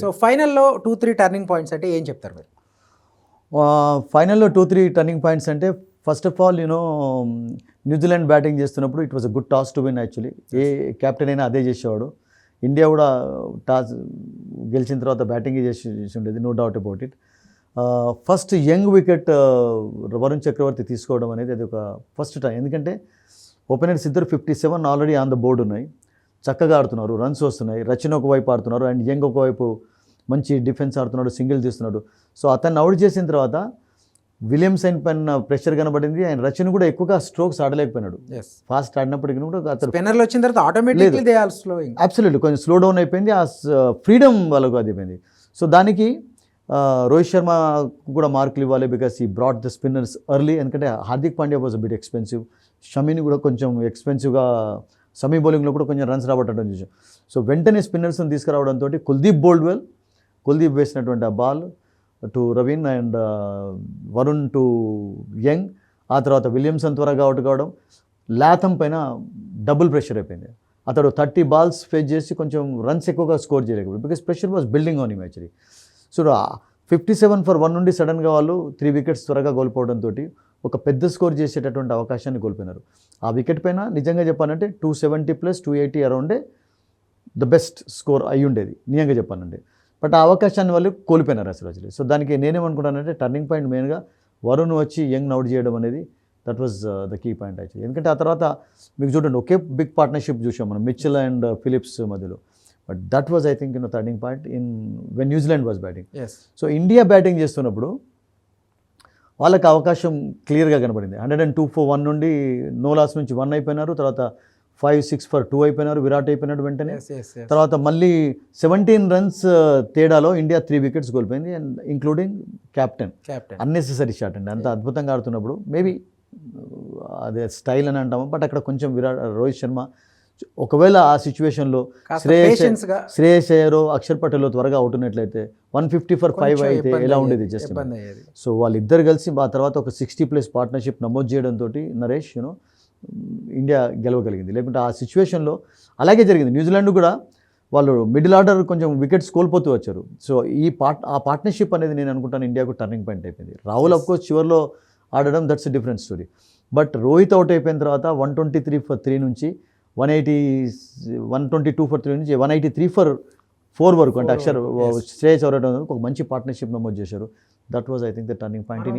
So ఫైనల్లో two three turning points అంటే ఏం చెప్తారు మీరు? ఫైనల్లో టూ త్రీ టర్నింగ్ పాయింట్స్ అంటే first of all you know New Zealand batting చేస్తున్నప్పుడు it was a good toss to win actually A captain అయినా అదే చేసేవాడు. ఇండియా కూడా టాస్ గెలిచిన తర్వాత బ్యాటింగ్ చేసి చేసి ఉండేది no doubt about it first Young wicket Varun Chakravarthy తీసుకోవడం అనేది అది ఒక ఫస్ట్ టైం ఎందుకంటే ఓపెనర్స్ ఇద్దరు fifty seven already on the board ఉన్నాయి. చక్కగా ఆడుతున్నారు రన్స్ వస్తున్నాయి రచన ఒకవైపు ఆడుతున్నారు అండ్ యంగ్ ఒకవైపు మంచి డిఫెన్స్ ఆడుతున్నాడు సింగిల్ తీస్తున్నాడు. సో అతన్ని అవుట్ చేసిన తర్వాత విలియమ్సన్ పైన ప్రెషర్ కనబడింది ఆయన రచన కూడా ఎక్కువగా స్ట్రోక్స్ ఆడలేకపోయినాడు. ఫాస్ట్ ఆడినప్పటికీ కూడా అతను స్పిన్నర్లు వచ్చిన తర్వాత ఆటోమేటిక్లీ అబ్సల్యూట్లీ కొంచెం స్లో డౌన్ అయిపోయింది ఆ ఫ్రీడమ్ వాళ్ళకు అది అయిపోయింది సో దానికి రోహిత్ శర్మ కూడా మార్కులు ఇవ్వాలి బికాస్ ఈ బ్రాడ్ ద స్పిన్నర్స్ ఎర్లీ ఎందుకంటే Hardik Pandya was bit expensive షమీని కూడా కొంచెం ఎక్స్పెన్సివ్గా సమీ బౌలింగ్లో కూడా కొంచెం రన్స్ రాబట్టడం చూసాం సో వెంటనే స్పిన్నర్స్ని తీసుకురావడంతో కుల్దీప్ బోల్డ్వెల్ కుల్దీప్ వేసినటువంటి ఆ ball to Rachin and Varun to Young ఆ తర్వాత విలియమ్సన్ త్వరగా అవుట్ కావడం లాథమ్ పైన డబుల్ ప్రెషర్ అయిపోయింది. అతడు థర్టీ బాల్స్ ఫేస్ చేసి కొంచెం రన్స్ ఎక్కువగా స్కోర్ చేయలేకపోయింది because pressure was building on him actually. So fifty seven for one నుండి సడన్గా వాళ్ళు త్రీ వికెట్స్ త్వరగా కోల్పోవడంతో ఒక పెద్ద స్కోర్ చేసేటటువంటి అవకాశాన్ని కోల్పోయినారు. ఆ వికెట్ పైన నిజంగా చెప్పాలంటే two seventy plus two eighty అరౌండే the best score అయి ఉండేది నిజంగా చెప్పానంటే బట్ ఆ అవకాశాన్ని వాళ్ళు కోల్పోయినారు అసలు యాక్చువల్లీ సో దానికి నేనేమనుకుంటానంటే టర్నింగ్ పాయింట్ మెయిన్గా వరుణ్ వచ్చి యంగ్ అవుట్ చేయడం అనేది that was the key point actually ఎందుకంటే ఆ తర్వాత మీకు చూడండి ఒకే బిగ్ పార్ట్నర్షిప్ చూసాం మనం మిచిల్ అండ్ ఫిలిప్స్ మధ్యలో. But that was I think in turning point in when New Zealand was batting so India batting చేస్తున్నప్పుడు వాళ్ళకి అవకాశం క్లియర్గా కనబడింది. Hundred and two for one నుండి నో లాస్ నుంచి వన్ అయిపోయినారు తర్వాత ఫైవ్ సిక్స్ ఫర్ టూ అయిపోయినారు విరాట్ అయిపోయినాడు వెంటనే. తర్వాత మళ్ళీ సెవెంటీన్ రన్స్ తేడాలో ఇండియా త్రీ వికెట్స్ కోల్పోయింది and including captain captain unnecessary shot అండి. అంత అద్భుతంగా ఆడుతున్నప్పుడు మేబీ అదే స్టైల్ అని అంటాము బట్ అక్కడ కొంచెం విరాట్ రోహిత్ శర్మ ఒకవేళ ఆ సిచ్యువేషన్లో శ్రేయస్ శ్రేయస్ అయ్యారో అక్షర్ పటేల్ త్వరగా అవుట్ ఉన్నట్లయితే వన్ ఫిఫ్టీ ఫర్ ఫైవ్ అయితే ఎలా ఉండేది జస్ట్ సో వాళ్ళిద్దరు కలిసి ఆ తర్వాత ఒక సిక్స్టీ ప్లస్ పార్ట్నర్షిప్ నమోదు చేయడంతో నరేష్ యూనో ఇండియా గెలవగలిగింది. లేకుంటే ఆ సిచ్యువేషన్లో అలాగే జరిగింది. న్యూజిలాండ్ కూడా వాళ్ళు మిడిల్ ఆర్డర్ కొంచెం వికెట్స్ కోల్పోతూ వచ్చారు. సో ఈ పార్ట్ ఆ పార్ట్నర్షిప్ అనేది నేను అనుకుంటాను ఇండియాకు టర్నింగ్ పాయింట్ అయిపోయింది. రాహుల్ అఫ్ కోర్స్ చివరిలో ఆడడం that's different story but Rohit out అయిపోయిన తర్వాత one twenty three for three నుంచి one eighty one twenty two for three నుంచి one eighty three for four వరకు. అంటే అక్షర్. శ్రేయస్ అవరడం ఒక మంచి పార్ట్నర్షిప్ నమోదు చేశారు. That was I think the turning point in